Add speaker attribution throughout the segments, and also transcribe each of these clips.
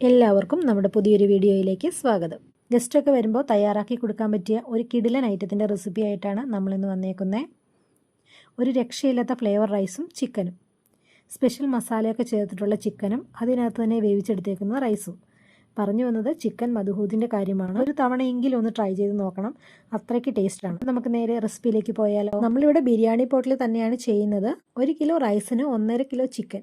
Speaker 1: എല്ലാവർക്കും നമ്മുടെ പുതിയൊരു വീഡിയോയിലേക്ക് സ്വാഗതം. ഗസ്റ്റൊക്കെ വരുമ്പോൾ തയ്യാറാക്കി കൊടുക്കാൻ പറ്റിയ ഒരു കിടിലൻ ഐറ്റത്തിന്റെ റെസിപ്പി ആയിട്ടാണ് നമ്മളിന്ന് വന്നേക്കുന്നത് ഒരു രക്ഷയില്ലാത്ത ഫ്ലേവർ റൈസും ചിക്കനും സ്പെഷ്യൽ മസാലയൊക്കെ ചേർത്തിട്ടുള്ള ചിക്കനും അതിനകത്ത് തന്നെ വേവിച്ചെടുത്തേക്കുന്ന റൈസും പറഞ്ഞു വന്നത് ചിക്കൻ മധുഹൂദിന്റെ കാര്യമാണ്. ഒരു തവണയെങ്കിലും ഒന്ന് ട്രൈ ചെയ്ത് നോക്കണം. അത്രയ്ക്ക് ടേസ്റ്റാണ് നമുക്ക് നേരെ റെസിപ്പിയിലേക്ക് പോയാലോ. നമ്മളിവിടെ ബിരിയാണി പോട്ടിൽ തന്നെയാണ് ചെയ്യുന്നത്. ഒരു കിലോ റൈസിന് ഒന്നര കിലോ ചിക്കൻ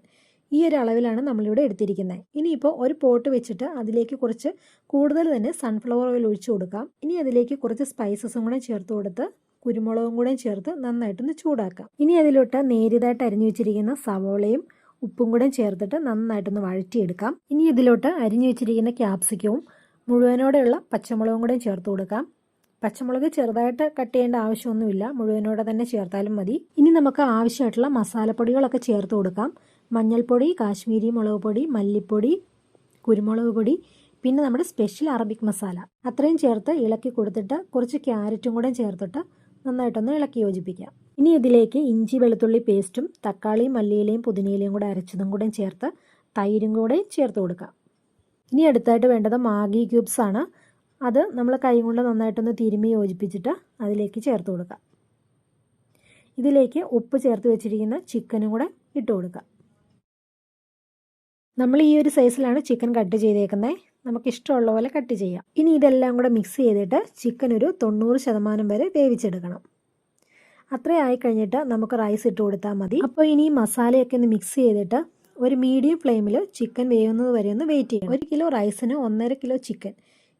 Speaker 1: ഈ ഒരു അളവിലാണ് നമ്മളിവിടെ എടുത്തിരിക്കുന്നത്. ഇനിയിപ്പോൾ ഒരു പോട്ട് വെച്ചിട്ട് അതിലേക്ക് കുറച്ച് കൂടുതൽ തന്നെ സൺഫ്ലവർ ഓയിൽ ഒഴിച്ചു കൊടുക്കാം. ഇനി അതിലേക്ക് കുറച്ച് സ്പൈസസും കൂടെ ചേർത്ത് കൊടുത്ത് കുരുമുളകും കൂടെ ചേർത്ത് നന്നായിട്ടൊന്ന് ചൂടാക്കാം. ഇനി അതിലോട്ട് നേരിയതായിട്ട് അരിഞ്ഞു വെച്ചിരിക്കുന്ന സവോളയും ഉപ്പും കൂടെ ചേർത്തിട്ട് നന്നായിട്ടൊന്ന് വഴറ്റിയെടുക്കാം. ഇനി ഇതിലോട്ട് അരിഞ്ഞു വെച്ചിരിക്കുന്ന ക്യാപ്സിക്കവും മുഴുവനോടെയുള്ള പച്ചമുളകും കൂടെ ചേർത്ത് കൊടുക്കാം. പച്ചമുളക് ചെറുതായിട്ട് കട്ട് ചെയ്യേണ്ട ആവശ്യമൊന്നുമില്ല. മുഴുവനോടെ തന്നെ ചേർത്താലും മതി. ഇനി നമുക്ക് ആവശ്യമായിട്ടുള്ള മസാലപ്പൊടികളൊക്കെ ചേർത്ത് കൊടുക്കാം. മഞ്ഞൾപ്പൊടി കാശ്മീരി മുളക് പൊടി മല്ലിപ്പൊടി കുരുമുളക് പൊടി പിന്നെ നമ്മുടെ സ്പെഷ്യൽ അറബിക് മസാല അത്രയും ചേർത്ത് ഇളക്കി കൊടുത്തിട്ട് കുറച്ച് ക്യാരറ്റും കൂടെ ചേർത്തിട്ട് നന്നായിട്ടൊന്ന് ഇളക്കി യോജിപ്പിക്കാം. ഇനി ഇതിലേക്ക് ഇഞ്ചി വെളുത്തുള്ളി പേസ്റ്റും തക്കാളി മല്ലിയിലയും പുതിനയിലയും കൂടെ അരച്ചതും കൂടെ ചേർത്ത് തൈരും കൂടെ ചേർത്ത് കൊടുക്കാം. ഇനി അടുത്തായിട്ട് വേണ്ടത് മാഗി ക്യൂബ്സ് ആണ്. അത് നമ്മൾ കൈ കൊണ്ട് നന്നായിട്ടൊന്ന് തിരുമ്മി യോജിപ്പിച്ചിട്ട് അതിലേക്ക് ചേർത്ത് കൊടുക്കാം. ഇതിലേക്ക് ഉപ്പ് ചേർത്ത് വെച്ചിരിക്കുന്ന ചിക്കനും കൂടെ ഇട്ട് കൊടുക്കാം. നമ്മൾ ഈ ഒരു സൈസിലാണ് ചിക്കൻ കട്ട് ചെയ്തേക്കുന്നത് നമുക്ക് ഇഷ്ടമുള്ള പോലെ കട്ട് ചെയ്യാം. ഇനി ഇതെല്ലാം കൂടെ മിക്സ് ചെയ്തിട്ട് ചിക്കൻ ഒരു തൊണ്ണൂറ് ശതമാനം വരെ വേവിച്ചെടുക്കണം. അത്രേ ആയി കഴിഞ്ഞിട്ട് നമുക്ക് റൈസ് ഇട്ട് കൊടുത്താൽ മതി. അപ്പോൾ ഇനി മസാലയൊക്കെ ഒന്ന് മിക്സ് ചെയ്തിട്ട് ഒരു മീഡിയം ഫ്ലെയിമിൽ ചിക്കൻ വേവുന്നത് വരെ ഒന്ന് വെയിറ്റ് ചെയ്യണം. ഒരു കിലോ റൈസിന് ഒന്നര കിലോ ചിക്കൻ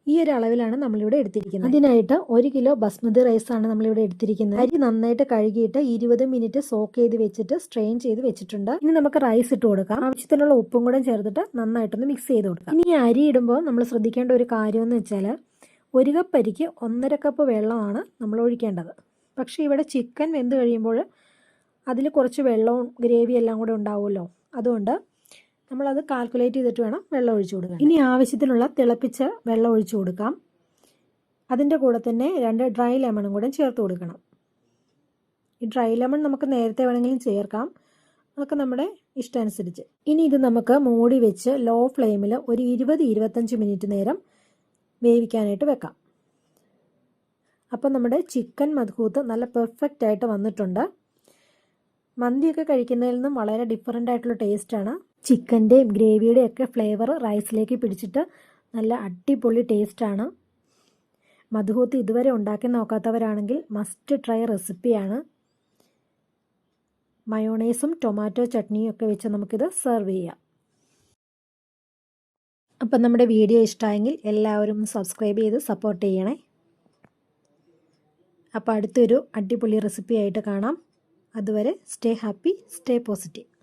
Speaker 1: ഈ ഒരു അളവിലാണ് നമ്മളിവിടെ എടുത്തിരിക്കുന്നത്. അതിനായിട്ട് ഒരു കിലോ ബസ്മതി റൈസ് ആണ് നമ്മളിവിടെ എടുത്തിരിക്കുന്നത്. അരി നന്നായിട്ട് കഴുകിയിട്ട് ഇരുപത് മിനിറ്റ് സോക്ക് ചെയ്ത് വെച്ചിട്ട് സ്ട്രെയിൻ ചെയ്ത് വെച്ചിട്ടുണ്ട്. ഇനി നമുക്ക് റൈസ് ഇട്ട് കൊടുക്കാം. ആവശ്യത്തിനുള്ള ഉപ്പും കൂടെ ചേർത്തിട്ട് നന്നായിട്ടൊന്ന് മിക്സ് ചെയ്ത് കൊടുക്കാം. ഇനി അരി ഇടുമ്പോൾ നമ്മൾ ശ്രദ്ധിക്കേണ്ട ഒരു കാര്യം എന്ന് വെച്ചാൽ ഒരു കപ്പ് അരിക്ക് ഒന്നര കപ്പ് വെള്ളമാണ് നമ്മൾ ഒഴിക്കേണ്ടത്. പക്ഷേ ഇവിടെ ചിക്കൻ വെന്ത് കഴിയുമ്പോൾ അതിൽ കുറച്ച് വെള്ളവും ഗ്രേവി എല്ലാം കൂടെ ഉണ്ടാവുമല്ലോ. അതുകൊണ്ട് നമ്മളത് കാൽക്കുലേറ്റ് ചെയ്തിട്ട് വേണം വെള്ളം ഒഴിച്ചു കൊടുക്കാൻ. ഇനി ആവശ്യത്തിനുള്ള തിളപ്പിച്ച വെള്ളം ഒഴിച്ചു കൊടുക്കാം. അതിന്റെ കൂടെ തന്നെ രണ്ട് ഡ്രൈ ലെമണും കൂടെ ചേർത്ത് കൊടുക്കണം. ഈ ഡ്രൈ ലെമൺ നമുക്ക് നേരത്തെ വേണമെങ്കിലും ചേർക്കാം. അതൊക്കെ നമ്മുടെ ഇഷ്ടമനുസരിച്ച് ഇനി ഇത് നമുക്ക് മൂടി വെച്ച് ലോ ഫ്ലെയിമിൽ ഒരു ഇരുപത് ഇരുപത്തഞ്ച് മിനിറ്റ് നേരം വേവിക്കാനായിട്ട് വെക്കാം. അപ്പം നമ്മുടെ ചിക്കൻ മധുഹൂത്ത് നല്ല പെർഫെക്റ്റ് ആയിട്ട് വന്നിട്ടുണ്ട്. മന്തിയൊക്കെ കഴിക്കുന്നതിൽ നിന്നും വളരെ ഡിഫറെന്റ് ആയിട്ടുള്ള ടേസ്റ്റാണ് ചിക്കന്റെയും ഗ്രേവിയുടെയും ഒക്കെ ഫ്ലേവർ റൈസിലേക്ക് പിടിച്ചിട്ട് നല്ല അടിപൊളി ടേസ്റ്റാണ്. മധുഹൂത്ത് ഇതുവരെ ഉണ്ടാക്കി നോക്കാത്തവരാണെങ്കിൽ മസ്റ്റ് ട്രൈ റെസിപ്പിയാണ് മയോണൈസും ടൊമാറ്റോ ചട്നിയും ഒക്കെ വെച്ച് നമുക്കിത് സെർവ് ചെയ്യാം. അപ്പം നമ്മുടെ വീഡിയോ ഇഷ്ടമായെങ്കിൽ എല്ലാവരും സബ്സ്ക്രൈബ് ചെയ്ത് സപ്പോർട്ട് ചെയ്യണേ. അപ്പോൾ അടുത്തൊരു അടിപൊളി റെസിപ്പി ആയിട്ട് കാണാം. അതുവരെ സ്റ്റേ ഹാപ്പി സ്റ്റേ പോസിറ്റീവ്